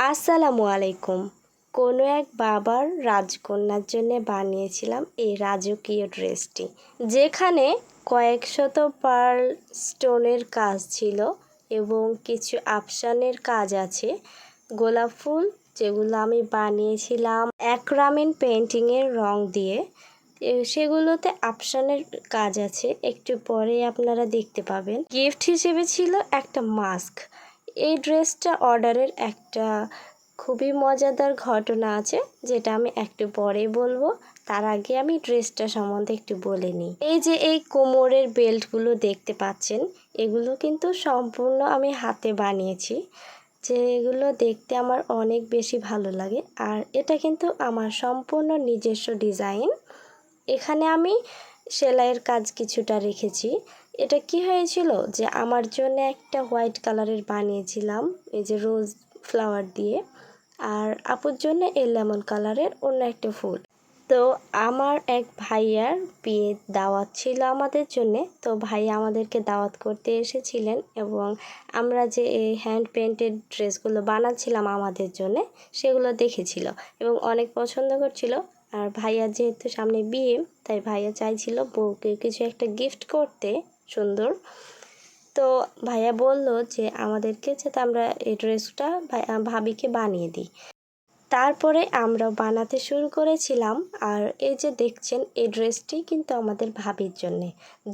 আসসালামু আলাইকুম। কোনো এক বাবার রাজকন্যার জন্য বানিয়েছিলাম এই রাজকীয় ড্রেসটি। যেখানে কয়েকশত পার্ল স্টোনের কাজ ছিল এবং কিছু আফসানের কাজ আছে। গোলাপ ফুল যেগুলো আমি বানিয়েছিলাম, অ্যাক্রামিন পেন্টিংয়ের রং দিয়ে। সেগুলোতে আফসানের কাজ আছে। একটু পরে আপনারা দেখতে পাবেন। গিফট হিসেবে ছিল একটা মাস্ক। এই ড্রেসটা অর্ডারের একটা খুবই মজাদার ঘটনা আছে, যেটা আমি একটু পরে বলব। তার আগে আমি ড্রেসটা সম্বন্ধে একটু বলে নিই। এই যে এই কোমরের বেল্টগুলো দেখতে পাচ্ছেন, এগুলো কিন্তু সম্পূর্ণ আমি হাতে বানিয়েছি। যে এগুলো দেখতে আমার অনেক বেশি ভালো লাগে। আর এটা কিন্তু আমার সম্পূর্ণ নিজস্ব ডিজাইন। এখানে আমি সেলাইয়ের কাজ কিছুটা রেখেছি। এটা কি হয়েছিল? যে আমার জন্য একটা হোয়াইট কালারের বানিয়েছিলাম, এই যে রোজ ফ্লাওয়ার দিয়ে। আর আপুর জন্য এই লেমন কালারের অন্য একটা ফুল। তো আমার এক ভাইয়ার বিয়ে দাওয়াত ছিল আমাদের জন্যে। তো ভাইয়া আমাদেরকে দাওয়াত করতে এসেছিলেন এবং আমরা যে এই হ্যান্ড পেন্টেড ড্রেসগুলো বানাচ্ছিলাম আমাদের জন্যে, সেগুলো দেখেছিল এবং অনেক পছন্দ করছিল। আর ভাইয়া যেহেতু সামনে বিয়ে, তাই ভাইয়া চাইছিল বউকে কিছু একটা গিফট করতে। সুন্দর। তো ভাইয়া বলল যে আমাদেরকে যে আমরা এই ড্রেসটা ভাবিকে বানিয়ে দিই। তারপরে আমরা বানাতে শুরু করেছিলাম। আর এই যে দেখছেন, এই ড্রেসটি কিন্তু আমাদের ভাবির জন্যে।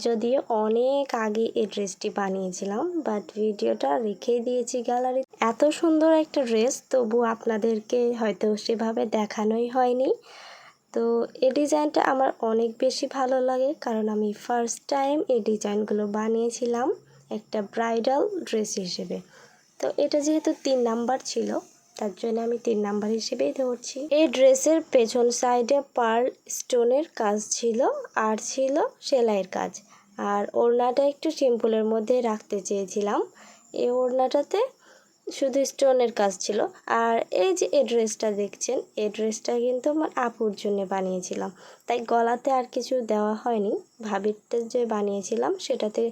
যদিও অনেক আগে এই ড্রেসটি বানিয়েছিলাম, বাট ভিডিওটা রেখেই দিয়েছি গ্যালারি এত সুন্দর একটা ড্রেস, তবু আপনাদেরকে হয়তো সেভাবে দেখানোই হয়নি। তো এই ডিজাইনটা আমার অনেক বেশি ভালো লাগে কারণ আমি ফার্স্ট টাইম এই ডিজাইনগুলো বানিয়েছিলাম একটা ব্রাইডাল ড্রেস হিসেবে। তো এটা যেহেতু তিন নাম্বার ছিল, তার জন্য আমি তিন নাম্বার হিসেবেই ধরছি। এই ড্রেসের পেছন সাইডে পার স্টোনের কাজ ছিল, আর ছিল সেলাইয়ের কাজ। আর ওড়নাটা একটু সিম্পলের মধ্যে রাখতে চেয়েছিলাম। এই ওড়নাটাতে শুধু স্টোনের কাজ ছিল। আর এই যে এই ড্রেসটা দেখছেন, এই ড্রেসটা কিন্তু আমার আপুর জন্য বানিয়েছিলাম। তাই গলাতে আর কিছু দেওয়া হয়নি। ভাবিরটা যে বানিয়েছিলাম, সেটাতে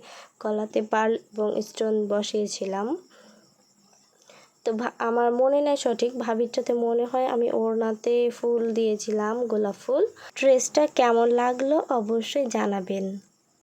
গলাতে পার্ল এবং স্টোন বসিয়েছিলাম। তো আমার মনে নেই সঠিক, ভাবিরটাতে মনে হয় আমি ওড়নাতে ফুল দিয়েছিলাম, গোলাপ ফুল। ড্রেসটা কেমন লাগল অবশ্যই জানাবেন।